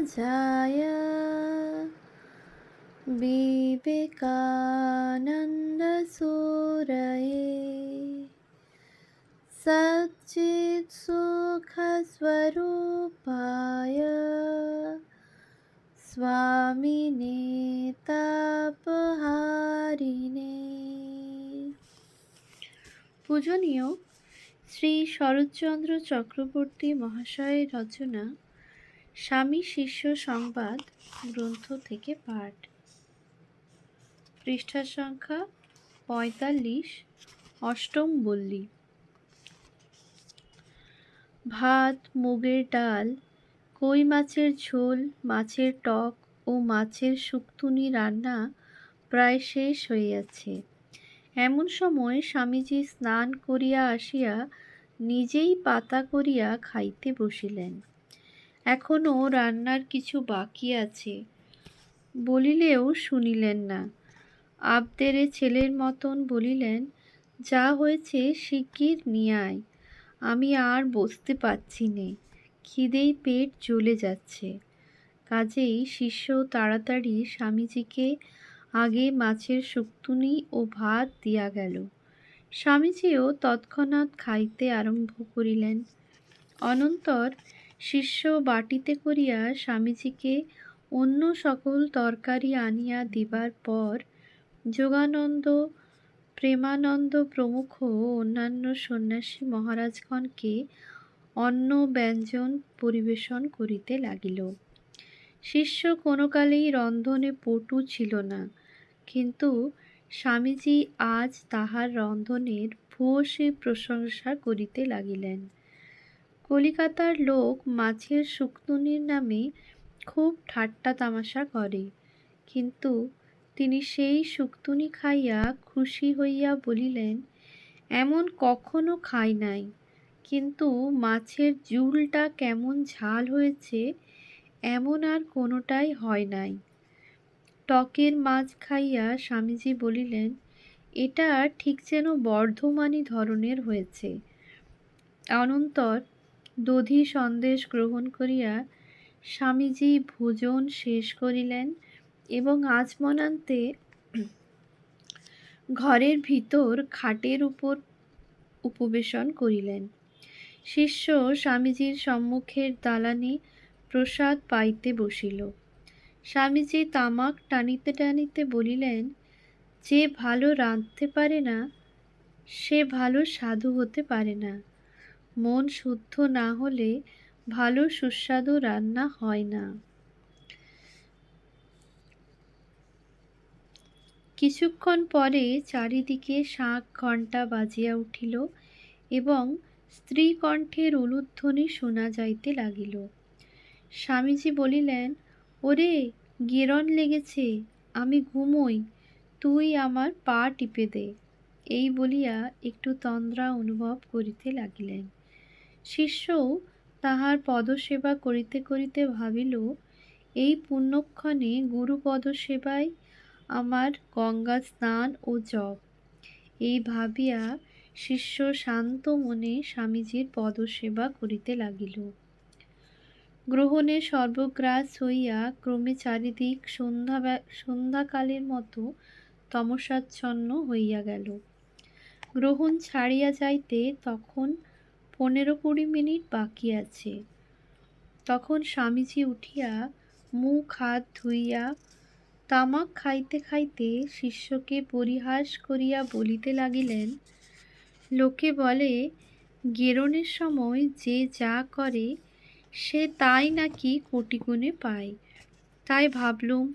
समाजाय विवेकानन्दसूरये सच्चित्सुखस्वरूपाय स्वामिने তাপহারিণে পূজনীয় শ্রী শরৎচন্দ্র চক্রবর্তী মহাশয়ের রচনা স্বামী শিষ্য সংবাদ গ্রন্থ থেকে পাঠ। পৃষ্ঠা সংখ্যা পঁয়তাল্লিশ, অষ্টম বল্লী। ভাত, মুগের ডাল, কই মাছের ঝোল, মাছের টক ও মাছের শুক্তুনি রান্না প্রায় শেষ হইয়াছে। এমন সময় স্বামীজি স্নান করিয়া আসিয়া নিজেই পাতা করিয়া খাইতে বসিলেন। এখনও রান্নার কিছু বাকি আছে। বলিলেও শুনিলেন না। আবদেরে ছেলের মতন বলিলেন, যা হয়েছে শিগগির নিয়ে আমি আর বসতে পারছি নে। খিদেই পেট জ্বলে যাচ্ছে। কাজেই শিষ্য তাড়াতাড়ি স্বামীজিকে আগে মাছের শুক্তুনি ও ভাত দিয়া গেল। স্বামীজিও তৎক্ষণাৎ খাইতে আরম্ভ করিলেন। অনন্তর শিষ্য বাটিতে করিয়া স্বামীজিকে অন্য সকল তরকারি আনিয়া দিবার পর যোগানন্দ, প্রেমানন্দ প্রমুখ অন্যান্য সন্ন্যাসী মহারাজগণকে অন্ন ব্যঞ্জন পরিবেশন করিতে লাগিল। শিষ্য কোনো কালেই রন্ধনে পটু ছিল না, কিন্তু স্বামীজি আজ তাহার রন্ধনের ভূয়সী প্রশংসা করিতে লাগিলেন। কলিকাতার লোক মাছের শুকনুনির নামে খুব ঠাট্টা তামাশা করে। কিন্তু তিনি সেই শুক্তুনি খাইয়া খুশি হইয়া বলিলেন, এমন কখনো খাই নাই। কিন্তু মাছের ঝুলটা কেমন ঝাল হয়েছে, এমন আর কোনোটাই হয় নাই। টকের মাছ খাইয়া স্বামীজি বলিলেন, এটা ঠিক যেন বর্ধমানী ধরনের হয়েছে। অনন্তর দধি সন্দেশ গ্রহণ করিয়া স্বামীজি ভোজন শেষ করিলেন এবং আজমনান্তে ঘরের ভিতর খাটের উপর উপবেশন করিলেন। শিষ্য স্বামীজির সম্মুখের দালানে প্রসাদ পাইতে বসিল। স্বামীজি তামাক টানিতে টানিতে বলিলেন, যে ভালো রাঁধতে পারে না, সে ভালো সাধু হতে পারে না। মন শুদ্ধ না হলে ভালো সুস্বাদু রান্না হয় না। কিছুক্ষণ পরে চারিদিকে শাঁখ ঘণ্টা বাজিয়া উঠিল এবং স্ত্রী কণ্ঠের উলুধ্বনি শোনা যাইতে লাগিল। স্বামীজি বলিলেন, ওরে গেরন লেগেছে, আমি ঘুমোই, তুই আমার পা টিপে দে। এই বলিয়া একটু তন্দ্রা অনুভব করিতে লাগিলেন। শিষ্যও তাহার পদসেবা করিতে করিতে ভাবিল, এই পুণ্যক্ষণে গুরুপদ সেবায় আমার গঙ্গা স্নান ও জপ। এই ভাবিয়া শিষ্য শান্ত মনে স্বামীজির পদসেবা করিতে লাগিল। গ্রহণে সর্বগ্রাস হইয়া ক্রমে চারিদিক সন্ধ্যা সন্ধ্যাকালের মতো তমসাচ্ছন্ন হইয়া গেল। গ্রহণ ছাড়িয়া যাইতে তখন পনেরো কুড়ি মিনিট বাকি আছে। তখন স্বামীজি উঠিয়া মুখ হাত ধুইয়া তামাক খাইতে খাইতে শিষ্যকে পরিহাস করিয়া বলিতে লাগিলেন, লোকে বলে, গেরনের সময় যে যা করে, সে তাই নাকি কোটিগুণে পায়। তাই ভাবলুম,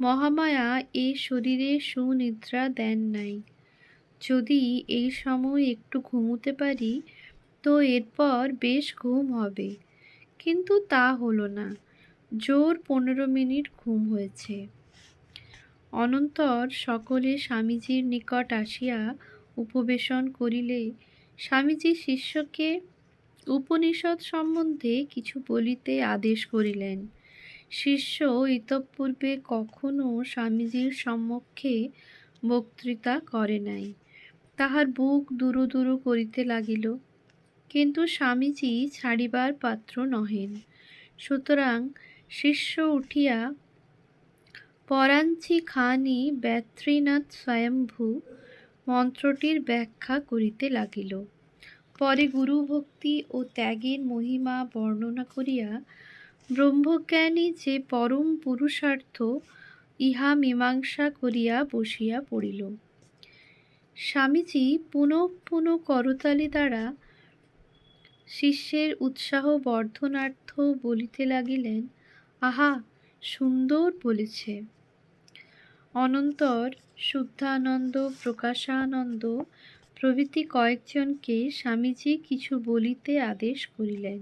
মহামায়া এ শরীরে সুনিদ্রা দেন নাই। যদি এই সময় একটু ঘুমোতে পারি তো এরপর বেশ ঘুম হবে। কিন্তু তা হলো না, জোর পনেরো মিনিট ঘুম হয়েছে। অনন্তর সকলে স্বামীজির নিকট আসিয়া উপবেশন করিলে স্বামীজি শিষ্যকে উপনিষদ সম্বন্ধে কিছু বলিতে আদেশ করিলেন। শিষ্য ইতঃপূর্বে কখনো স্বামীজির সম্মুখে বক্তৃতা করে নাই। তাহার বুক দুরু দুরু করিতে লাগিল। কিন্তু স্বামীজি ছাড়িবার পাত্র নহেন। সুতরাং শিষ্য উঠিয়া, পরাঞ্চি খানি ব্যত্রীনাথ স্বয়ম্ভু মন্ত্রটির ব্যাখ্যা করিতে লাগিল। পরে গুরুভক্তি ও ত্যাগের মহিমা বর্ণনা করিয়া, ব্রহ্মজ্ঞানী যে পরম পুরুষার্থ, ইহা মীমাংসা করিয়া বসিয়া পড়িল। স্বামীজি পুনঃ পুনঃ করতালি দ্বারা শিষ্যের উৎসাহ বর্ধনার্থ বলিতে লাগিলেন, আহা, সুন্দর বলেছে। অনন্তর শুদ্ধানন্দ, প্রকাশানন্দ প্রভৃতি কয়েকজনকে স্বামীজি কিছু বলিতে আদেশ করিলেন।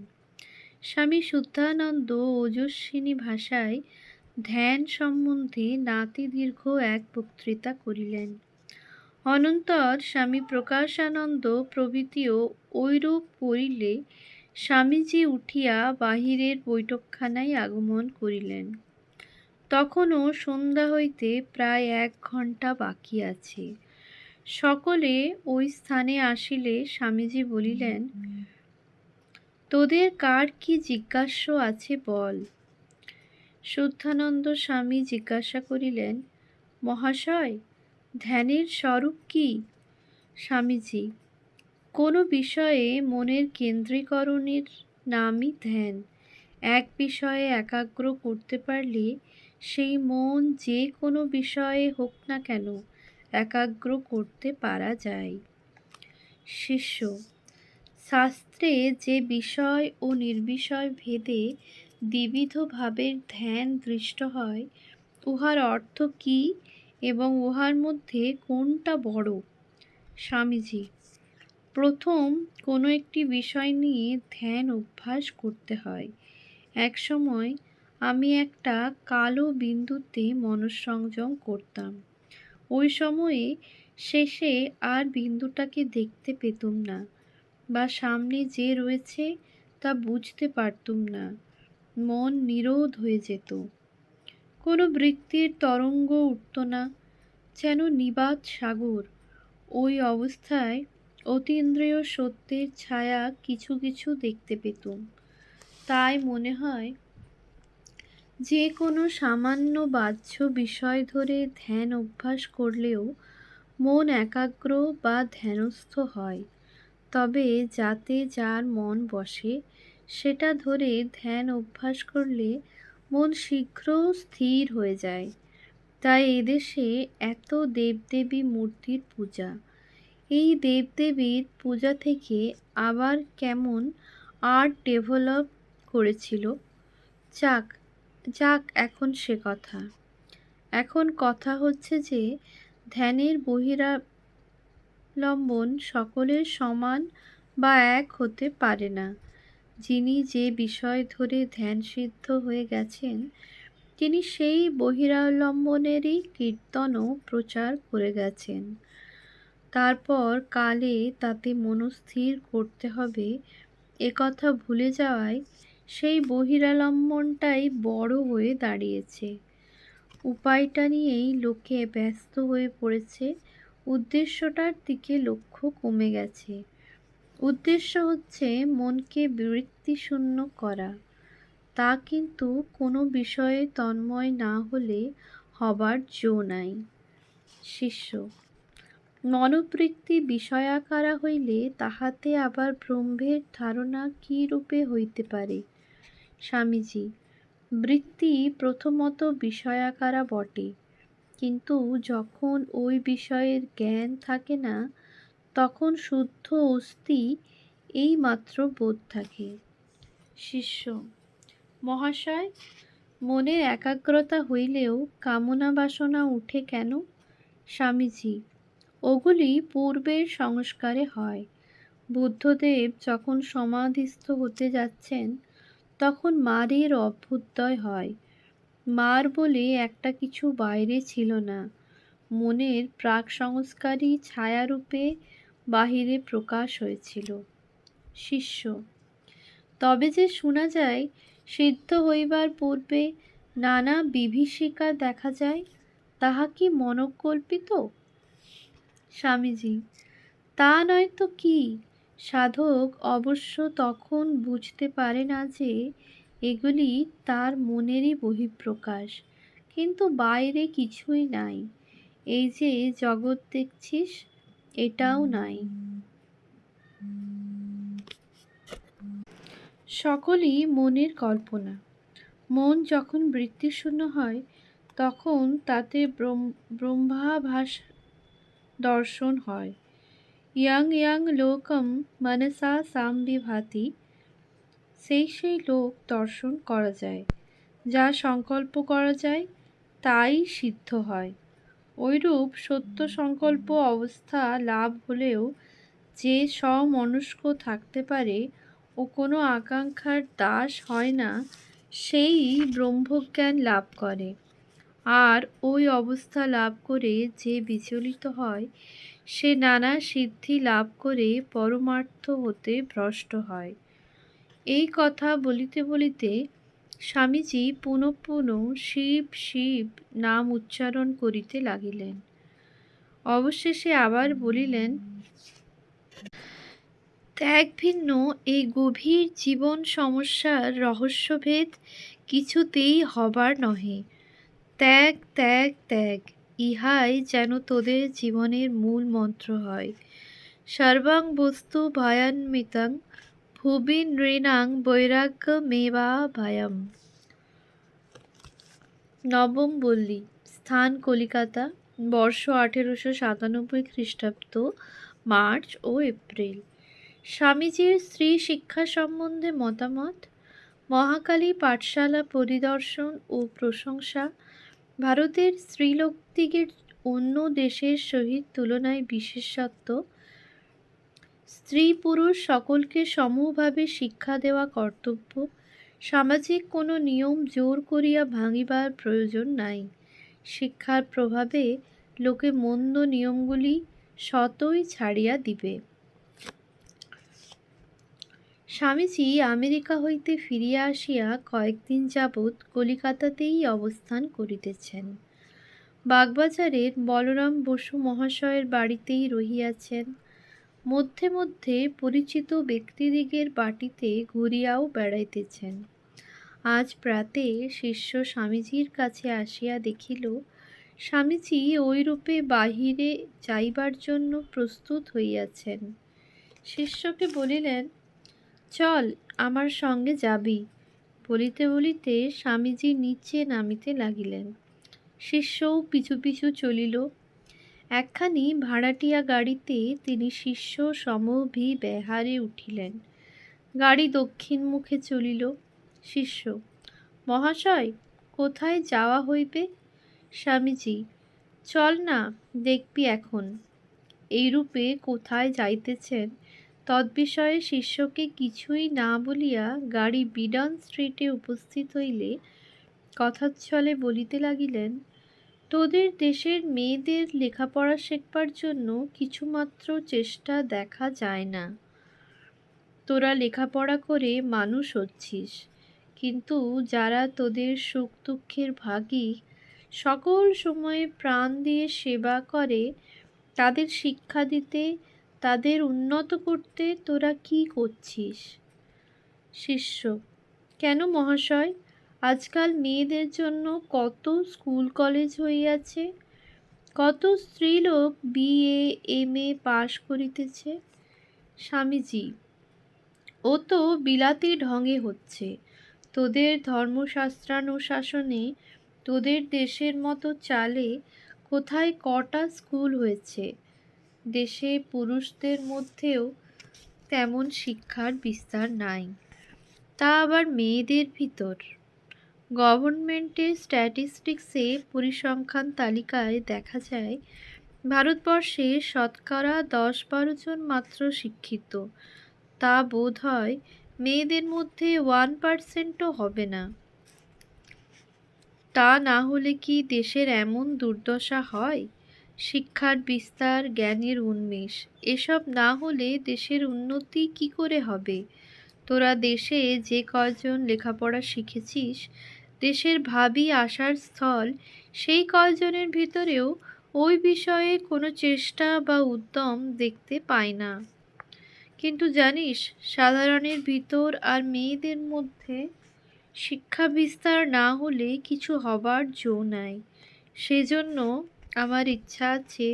স্বামী শুদ্ধানন্দ ওজস্বিনী ভাষায় ধ্যান সম্বন্ধে নাতি দীর্ঘ এক বক্তৃতা করিলেন। অনন্তর স্বামী প্রকাশানন্দ প্রভৃতিও ঐরূপ করিলে স্বামীজি উঠিয়া বাহিরের বৈঠকখানায় আগমন করিলেন। তখনও সন্ধ্যা হইতে প্রায় এক ঘণ্টা বাকি আছে। সকলে ওই স্থানে আসিলে স্বামীজি বলিলেন, তোদের কার কি জিজ্ঞাস্য আছে বল? শুদ্ধানন্দ স্বামী জিজ্ঞাসা করিলেন, মহাশয় ধ্যানের স্বরূপ কি? স্বামীজি, কোনো বিষয়ে মনের কেন্দ্রীকরণের নামই ধ্যান। এক বিষয়ে একাগ্র করতে পারলে সেই মন যে কোনো বিষয়ে হোক না কেন একাগ্র করতে পারা যায়। শিষ্য, শাস্ত্রে যে বিষয় ও নির্বিষয় ভেদে দ্বিবিধ ভাবের ধ্যান দৃষ্ট হয়, উহার অর্থ কী? এবং উহার মধ্যে কোনটা বড়? স্বামীজি, প্রথম কোনো একটি বিষয় নিয়ে ধ্যান অভ্যাস করতে হয়। এক সময় আমি একটা কালো বিন্দুতে মনঃসংযম করতাম। ওই সময়ে শেষে আর বিন্দুটাকে দেখতে পেতুম না বা সামনে যে রয়েছে তা বুঝতে পারতুম না। মন নিরোধ হয়ে যেত। কোনো বৃত্তির তরঙ্গ উঠত না, যেন নিবাত সাগর। ওই অবস্থায় অতীন্দ্রিয় সত্যের ছায়া কিছু কিছু দেখতে পেতুম। তাই মনে হয়, যে কোনো সামান্য বাহ্য বিষয় ধরে ধ্যান অভ্যাস করলেও মন একাগ্র বা ধ্যানস্থ হয়। তবে যাতে যার মন বসে, সেটা ধরে ধ্যান অভ্যাস করলে মন শীঘ্র স্থির হয়ে যায়। তাই এদেশে এত দেবদেবী মূর্তির পূজা। এই দেবদেবীর পূজা থেকে আবার কেমন আর্ট ডেভেলপ করেছিল? যাক যাক এখন সে কথা। এখন কথা হচ্ছে যে, ধ্যানের বহিরালম্বন সকলের সমান বা এক হতে পারে না। যিনি যে বিষয় ধরে ধ্যান সিদ্ধ হয়ে গেছেন, তিনি সেই বহিরালম্বনেরই কীর্তনও প্রচার করে গেছেন। তারপর কালে তাতে মনস্থির করতে হবে একথা ভুলে যাওয়ায় সেই বহিরালম্বনটাই বড় হয়ে দাঁড়িয়েছে। উপায়টা নিয়েই লোকে ব্যস্ত হয়ে পড়েছে, উদ্দেশ্যটার দিকে লক্ষ্য কমে গেছে। উদ্দেশ্য হচ্ছে মনকে বৃত্তিশূন্য করা। তা কিন্তু কোনো বিষয়ে তন্ময় না হলে হবার জো নাই। শিষ্য, মনোবৃত্তি বিষয়াকারা হইলে তাহাতে আবার ব্রহ্মের ধারণা কী রূপে হইতে পারে? স্বামীজি, বৃত্তি প্রথমত বিষয়াকারা বটে, কিন্তু যখন ওই বিষয়ের জ্ঞান থাকে না তখন শুদ্ধ অস্থি এই মাত্র বোধ থাকে। শিষ্য, মহাশয়, মনের একাগ্রতা হইলেও কামনা বাসনা উঠে কেন? স্বামীজি, ওগুলি পূর্বের সংস্কারে হয়। বুদ্ধদেব যখন সমাধিস্থ হতে যাচ্ছেন, তখন মারের অভ্যুদয় হয়। মার বলে একটা কিছু বাইরে ছিল না। মনের প্রাক সংস্কারই ছায়ারূপে বাহিরে প্রকাশ হয়েছিল। শিষ্য, তবে যে শোনা যায়, সিদ্ধ হইবার পূর্বে নানা বিভীষিকা দেখা যায়, তাহা কি মনকল্পিত? স্বামীজি, তা নয় তো কি? সাধক অবশ্য তখন বুঝতে পারে না যে, এগুলি তার মনেরই বহিঃপ্রকাশ, কিন্তু বাইরে কিছুই নাই। এই যে জগৎ দেখছিস এটাও নাই। সকলই মনের কল্পনা। মন যখন বৃত্তিশূন্য হয়, তখন তাতে ব্রহ্মাভাস দর্শন হয়। ইয়াং ইয়াং লোকম মনসা সাম্বিভাতি, সেই সেই লোক দর্শন করা যায়। যা সংকল্প করা যায়, তাই সিদ্ধ হয়। ঐরূপ সত্য সংকল্প অবস্থা লাভ হলেও যে সমনস্ক থাকতে পারে ও কোনো আকাঙ্ক্ষার দাস হয় না, সেই ব্রহ্মজ্ঞান লাভ করে। আর ওই অবস্থা লাভ করে যে বিচলিত হয়, সে নানা সিদ্ধি লাভ করে পরমার্থ হতে ভ্রষ্ট হয়। এই কথা বলিতে বলিতে স্বামীজি পুনঃ পুনঃ শিব শিব নাম উচ্চারণ করিতে লাগিলেন। অবশেষে আবার বলিলেন ত্যাগ ভিন্ন এই গভীর জীবন সমস্যার রহস্যভেদ কিছুতেই হবার নহে। ত্যাগ ত্যাগ ত্যাগ, ইহাই যেন তোদের জীবনের মূল মন্ত্র হয়। সর্বাং বস্তু ভয়ান্বিতং ভুবি নৃণাং বৈরাগ্য মেবা ভয়ম নবম বল্লী, স্থান কলিকাতা, বর্ষ আঠেরোশো সাতানব্বই খ্রিস্টাব্দ, মার্চ ও এপ্রিল। স্বামীজির স্ত্রী শিক্ষা সম্বন্ধে মতামত, মহাকালী পাঠশালা পরিদর্শন ও প্রশংসা, ভারতের স্ত্রীলোকদিগের অন্য দেশের সহিত তুলনায় বিশেষত্ব স্ত্রী পুরুষ সকলকে সমূহভাবে শিক্ষা দেওয়া কর্তব্য। সামাজিক কোনো নিয়ম জোর করিয়া ভাঙিবার প্রয়োজন নাই। শিক্ষার প্রভাবে লোকে মন্দ নিয়মগুলি শতই ছাড়িয়া দিবে। স্বামীজি আমেরিকা হইতে ফিরিয়া আসিয়া কয়েকদিন যাবৎ কলিকাতাতেই অবস্থান করিতেছেন। বাগবাজারের বলরাম বসু মহাশয়ের বাড়িতেই রহিয়াছেন। মধ্যে মধ্যে পরিচিত ব্যক্তিদিগের বাটিতে ঘুরিয়াও বেড়াইতেছেন। আজ প্রাতে শিষ্য স্বামীজির কাছে আসিয়া দেখিল, স্বামীজি ওইরূপে বাহিরে যাইবার জন্য প্রস্তুত হইয়াছেন। শিষ্যকে বলিলেন, চল, আমার সঙ্গে যাবি। বলিতে বলিতে স্বামীজি নিচে নামিতে লাগিলেন। শিষ্যও পিছু পিছু চলিল। একখানি ভাড়াটিয়া গাড়িতে তিনি শিষ্য সমভি বেহারে উঠিলেন। গাড়ি দক্ষিণ মুখে চলিল। শিষ্য, মহাশয়, কোথায় যাওয়া হইবে? স্বামীজি, চল না, দেখবি এখন। এইরূপে কোথায় যাইতেছেন? তদ্বিষয়ে শিষ্যকে কিছুই না বলিয়া গাড়ি বিডন স্ট্রিটে উপস্থিত হইলে কথাচ্ছলে বলিতে লাগিলেন তোদের দেশের মেয়েদের লেখাপড়া শেখবার জন্য কিছুমাত্র চেষ্টা দেখা যায় না। তোরা লেখাপড়া করে মানুষ হচ্ছিস। কিন্তু যারা তোদের সুখ দুঃখের ভাগী, সকল সময়ে প্রাণ দিয়ে সেবা করে, তাদের শিক্ষা দিতে, তাদের উন্নত করতে তোরা কি করছিস? শিষ্য, কেন মহাশয়? আজকাল মেয়েদের জন্য কত স্কুল কলেজ হইয়াছে কত স্ত্রীলোক বিএ এম এ পাশ করিতেছে। স্বামীজি, ও তো বিলাতি ঢঙে হচ্ছে। তোদের ধর্মশাস্ত্রানুশাসনে তোদের দেশের মতো চালে কোথায় কটা স্কুল হয়েছে? দেশে পুরুষদের মধ্যেও তেমন শিক্ষার বিস্তার নাই। তা আবার মেয়েদের ভিতর? গভর্নমেন্টের স্ট্যাটিস্টিক্সে পরিসংখ্যান তালিকায় দেখা যায়, ভারতবর্ষে শতকরা দশ বারো জন মাত্র শিক্ষিত। তা বোধ হয় মেয়েদের মধ্যে ওয়ান পার্সেন্টও হবে না। তা না হলে কি দেশের এমন দুর্দশা হয়? শিক্ষার বিস্তার, জ্ঞানের উন্মেষ, এসব না হলে দেশের উন্নতি কি করে হবে? তোরা দেশে যে কয়জন লেখাপড়া শিখেছিস দেশের ভাবি আসার স্থল, সেই কয়জনের ভিতরেও ওই বিষয়ে কোনো চেষ্টা বা উদ্যম দেখতে পাই না। কিন্তু জানিস, সাধারণের ভিতর আর মেয়েদের মধ্যে শিক্ষা বিস্তার না হলে কিছু হবার জো নাই। সেজন্য আমার ইচ্ছা আছে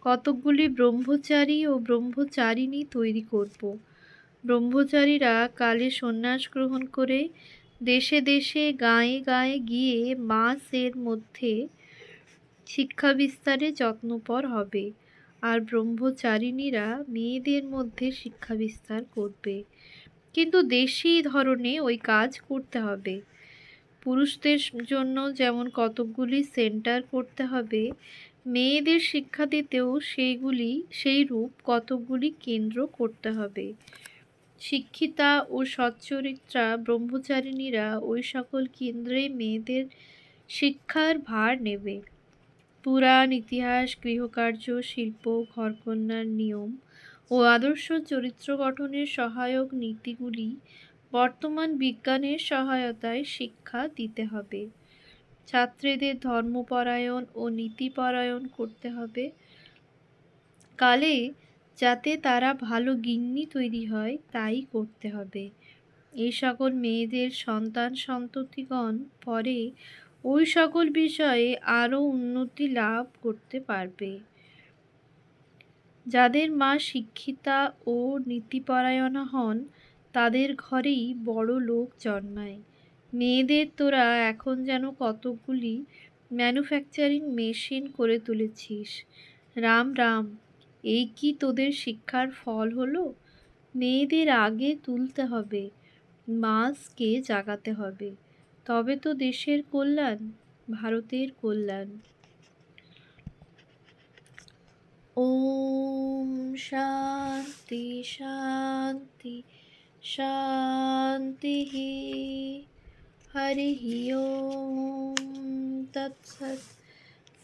কতকগুলি ব্রহ্মচারী ও ব্রহ্মচারিণী তৈরি করব। ব্রহ্মচারীরা কালে সন্ন্যাস গ্রহণ করে দেশে দেশে, গায়ে গায়ে গিয়ে মাসের মধ্যে শিক্ষা বিস্তারে যত্নপর হবে। আর ব্রহ্মচারিণীরা মেয়েদের মধ্যে শিক্ষা বিস্তার করবে। কিন্তু দেশি ধরনে ওই কাজ করতে হবে। পুরুষদের জন্য যেমন কতকগুলি সেন্টার করতে হবে, মেয়েদের শিক্ষা দিতেও সেইগুলি, সেই রূপ কতকগুলি কেন্দ্র করতে হবে। শিক্ষিতা ও সচ্চরিত্রা ব্রহ্মচারিণীরা ওই সকল কেন্দ্রে মেয়েদের শিক্ষার ভার নেবে। পুরাণ, ইতিহাস, গৃহকার্য, শিল্প, ঘরকন্যার নিয়ম ও আদর্শ চরিত্র গঠনের সহায়ক নীতিগুলি বর্তমান বিজ্ঞানের সহায়তায় শিক্ষা দিতে হবে। ছাত্রীদের ধর্মপরায়ণ ও নীতিপরায়ণ করতে হবে। কালে যাতে তারা ভালো গিন্নি তৈরি হয়, তাই করতে হবে। এই সকল মেয়েদের সন্তান সন্ততিগণ পরে ওই সকল বিষয়ে আরও উন্নতি লাভ করতে পারবে। যাদের মা শিক্ষিতা ও নীতিপরায়ণা হন, তাদের ঘরেই বড় লোক জন্মায়। মেয়েদের তোরা এখন যেন কতকগুলি ম্যানুফ্যাকচারিং মেশিন করে তুলেছিস। রাম রাম। এই কি তোদের শিক্ষার ফল হলো? মেয়েদের আগে তুলতে হবে, মাসকে জাগাতে হবে। তবে তো দেশের কল্যাণ, ভারতের কল্যাণ। ওম শান্তি শান্তি শান্তি হরি ওম তৎসৎ।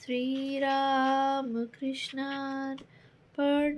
শ্রীরামকৃষ্ণার পর